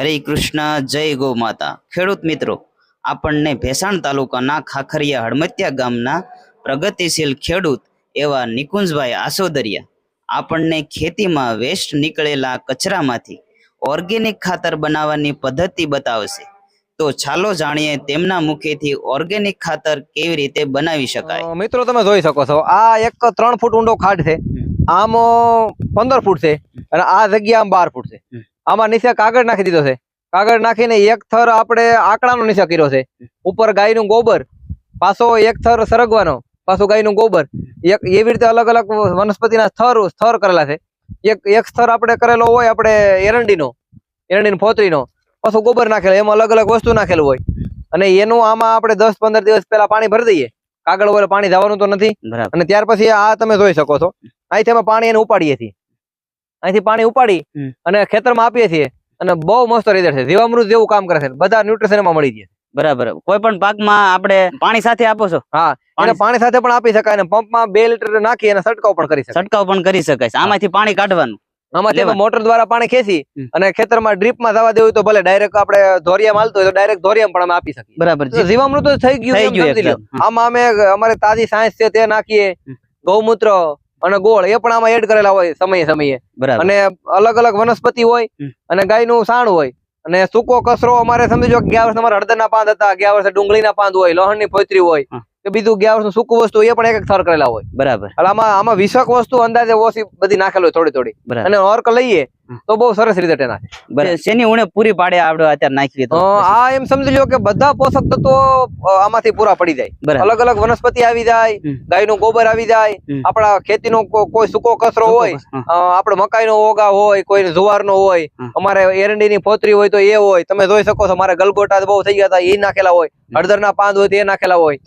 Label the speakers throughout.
Speaker 1: હરે કૃષ્ણ જય ગૌ માતા. ખેડૂત મિત્રો આપણને ભેસાણ તાલુકાના ખાખરિયા હળમતિયા ગામના પ્રગતિશીલ ખેડૂત એવા નિકુંજભાઈ આસોદરિયા. આપણને ખેતીમાં વેસ્ટ નીકળેલા કચરામાંથી ઓર્ગેનિક ખાતર બનાવવાની પદ્ધતિ બતાવશે. તો ચાલો જાણીએ તેમના મુખેથી ઓર્ગેનિક ખાતર કેવી રીતે બનાવી શકાય.
Speaker 2: મિત્રો તમે જોઈ શકો છો આ એક ત્રણ ફૂટ ઊંડો ખાડ છે. આમ પંદર ફૂટ છે અને આ જગ્યા આમ બાર ફૂટ છે. આમાં નીચે કાગળ નાખી દીધો છે. કાગળ નાખીને એક થર આપણે આકડાનો નીચે કર્યો છે. ઉપર ગાયનું ગોબર પાછો એક થર સરગવાનો પાછો ગાયનું ગોબર. એક એવી રીતે અલગ અલગ વનસ્પતિના સ્થળ સ્થળ કરેલા છે. એક એક સ્થળ આપણે કરેલો હોય આપણે એરંડીનો એરંડીનો ફોતરીનો. પાછું ગોબર નાખેલો એમાં અલગ અલગ વસ્તુ નાખેલું હોય. અને એનું આમાં આપણે દસ પંદર દિવસ પહેલા પાણી ભરી દઈએ. કાગળ વગર પાણી જવાનું તો નથી. અને ત્યાર પછી આ તમે જોઈ શકો છો. અહીંથી અમે પાણી એને ઉપાડીએ છીએ. અહીંથી પાણી ઉપાડી અને ખેતરમાં આપીએ છીએ અને બહુ મસ્ત રિઝલ્ટ છે. જીવામૃત જેવું કામ કરે છે. બધા ન્યુટ્રિશન એમાં મળી જાય.
Speaker 1: બરાબર. કોઈ પણ પાકમાં આપણે પાણી સાથે આપો છો?
Speaker 2: હા અને
Speaker 1: પાણી
Speaker 2: સાથે પણ આપી શકાય અને પંપમાં બે લીટર નાખી અને છંટકાવ પણ કરી શકાય.
Speaker 1: છંટકાવ પણ કરી શકાય આમાંથી પાણી કાઢવાનું.
Speaker 2: આમાંથી મોટર દ્વારા પાણી ખેંચી અને ખેતરમાં ડ્રીપમાં જવા દેવું તો ભલે ડાયરેક્ટ આપણે ધોરિયામાં માલતો હોય તો ડાયરેક્ટ ધોરિયા પણ અમે આપી શકીએ.
Speaker 1: બરાબર
Speaker 2: જીવામૃત થઈ ગયું. આમાં અમે અમારે તાજી સાયન્સ છે તે નાખીએ. ગૌમૂત્ર અને ગોળ એ પણ આમાં એડ કરેલા હોય સમયે સમયે. અને અલગ અલગ વનસ્પતિ હોય. અને ગાયનું સાણ હોય. અને સૂકો કચરો અમારે સમજો ગયા વર્ષે અમારે હળદરના પાંદ હતા ગયા વર્ષે ડુંગળીના પાંદ હોય લોહણની ફોતરી હોય કે બીજું ગયા વર્ષનું સૂકું વસ્તુ એ પણ એક એક થર કરેલા હોય.
Speaker 1: બરાબર.
Speaker 2: એટલે આમાં આમાં વિષક વસ્તુ અંદાજે ઓછી બધી નાખેલી હોય થોડી થોડી. અને ઓર્ક લઈએ. તો બહુ સરસ રીતે એના
Speaker 1: શેની ઉણે પૂરી પાડે આપણે અત્યારે નાખીએ તો
Speaker 2: આ એમ સમજી લો કે બધા પોષક તત્વો આમાંથી પૂરા પડી જાય. અલગ અલગ વનસ્પતિ આવી જાય
Speaker 1: ગાય
Speaker 2: ગાયનું ગોબર આવી જાય. આપણા ખેતીનો કોઈ સૂકો કચરો હોય આપણે મકાઈનો ઓગા હોય કોઈ જુવારનો હોય અમારે એરંડીની ફોતરી હોય તો એ હોય. તમે જોઈ શકો છો મારે ગલગોટા બહુ થઈ ગયા હતા એ નાખેલા હોય. હળદરના પાંદ હોય તો એ નાખેલા હોય.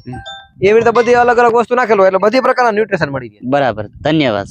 Speaker 2: એવી રીતે બધી અલગ અલગ વસ્તુ નાખેલું હોય એટલે બધી પ્રકારના ન્યુટ્રિશન મળી જાય
Speaker 1: બરાબર. ધન્યવાદ.